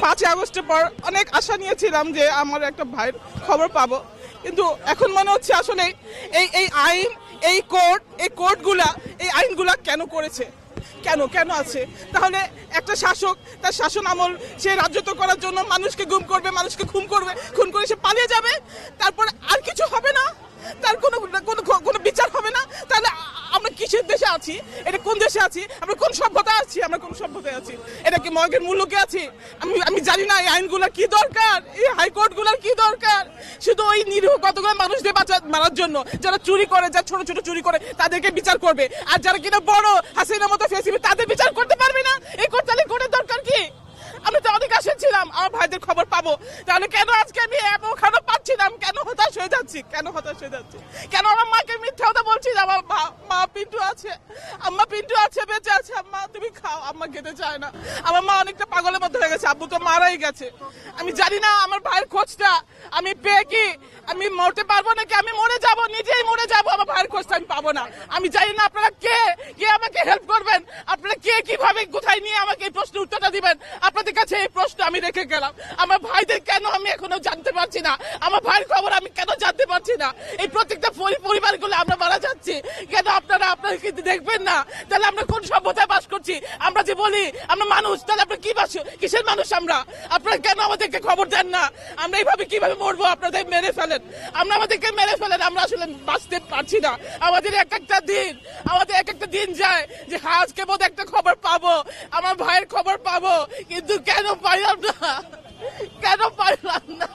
পাঁচই আগস্টের পর অনেক আশা নিয়েছিলাম যে আমার একটা ভাইয়ের খবর পাবো। কিন্তু এখন মনে হচ্ছে আসলে এই এই আইন, এই কোর্ট, এই কোর্টগুলা, এই আইনগুলা কেন করেছে? কেন কেন আছে? তাহলে একটা শাসক, তার শাসন আমল সে রাজত্ব করার জন্য মানুষকে গুম করবে, মানুষকে খুন করবে, খুন করে সে পালিয়ে যাবে, তারপর আর কিছু হবে না তার কোনো কোনো কোনো বিচার হবে না তাহলে আ- আমরা কিসের দেশে আছি? এটা কোন দেশে আছি? আমরা কোন সভ্যতা আছি? আমরা কোন সভ্যতায় আছি? এটা কি মগের মূল্যকে আছি? আমি আমি জানি না এই আইনগুলোর কি দরকার? এই হাইকোর্টগুলোর কি দরকার? শুধু ওই নিরীহ কতগুলো মানুষদের বাঁচা, মারার জন্য, যারা চুরি করে, যারা ছোট ছোট চুরি করে, তাদেরকে বিচার করবে। আর যারা কিনা বড়, হাসিনার মতো ফেসিবে তাদের বিচার করতে পারবে না? এই কোর্ট তাহলে কোর্টের দরকার কি? আমি তো অনেক আশা ছিলাম, আমার ভাইদের খবর পাবো। তাহলে কেন আজকে আমি ওখানে পাচ্ছি না আমি কেন হতাশ হয়ে যাচ্ছি? কেন হতাশ হয়ে যাচ্ছি? কেন আমার মাকে মিথ্যা কথা বলছি? আমার পিন্টু আছে, আম্মা পিন্টু আছে, বেঁচে আছে। আম্মা, তুমি খাও, আম্মা খেতে চায় না। আমার মা অনেকটা পাগলের গেছে, আব্বু তো মারাই গেছে। আমি জানি না আমার ভাইয়ের খোঁজটা, আমি পেয়ে কি? আমি মরতে পারব নাকি? আমি মরে যাব, নিজেই মরে যাব, আমার ভাইয়ের খোঁজটা আমি পাবো না। আমি জানি না আপনারা কে কে আমাকে হেল্প করবেন? আপনারা কে কীভাবে কোথায় নিয়ে প্রশ্নের উত্তরটা দিবেন। আপনাদের কাছে এই প্রশ্ন আমি রেখে গেলাম। আমার ভাইদের কেন আমি এখনও জানতে পারছি না? আমার ভাইয়ের খবর আমি কেন জানতে পারছি না? এই প্রত্যেকটা পরি- পরিবারগুলো আমরা মারা যাচ্ছি। কেন আপনারা আপনারা কিন্তু দেখবেন না? তাহলে আমরা কোন সভ্যতায় বাস করছি? আমরা যে বলি, আমরা মানুষ, তাহলে আমরা কি বাস কিসের মানুষ আমরা? আপনারা কেন আমাদেরকে খবর দেন না? আমরা এইভাবে কীভাবে মরবো? আপনাদের মেরে ফেলেন। আমরা আমাদেরকে মেরে ফেলেন, আমরা আসলে বাঁচতে পারছি না। আমাদের এক একটা দিন, আমাদের এক একটা দিন যায় যে আজকে বোধ একটা আমার ভাইয়ের খবর পাবো কিন্তু কেন পাইলাম না? কেন পাইলাম না?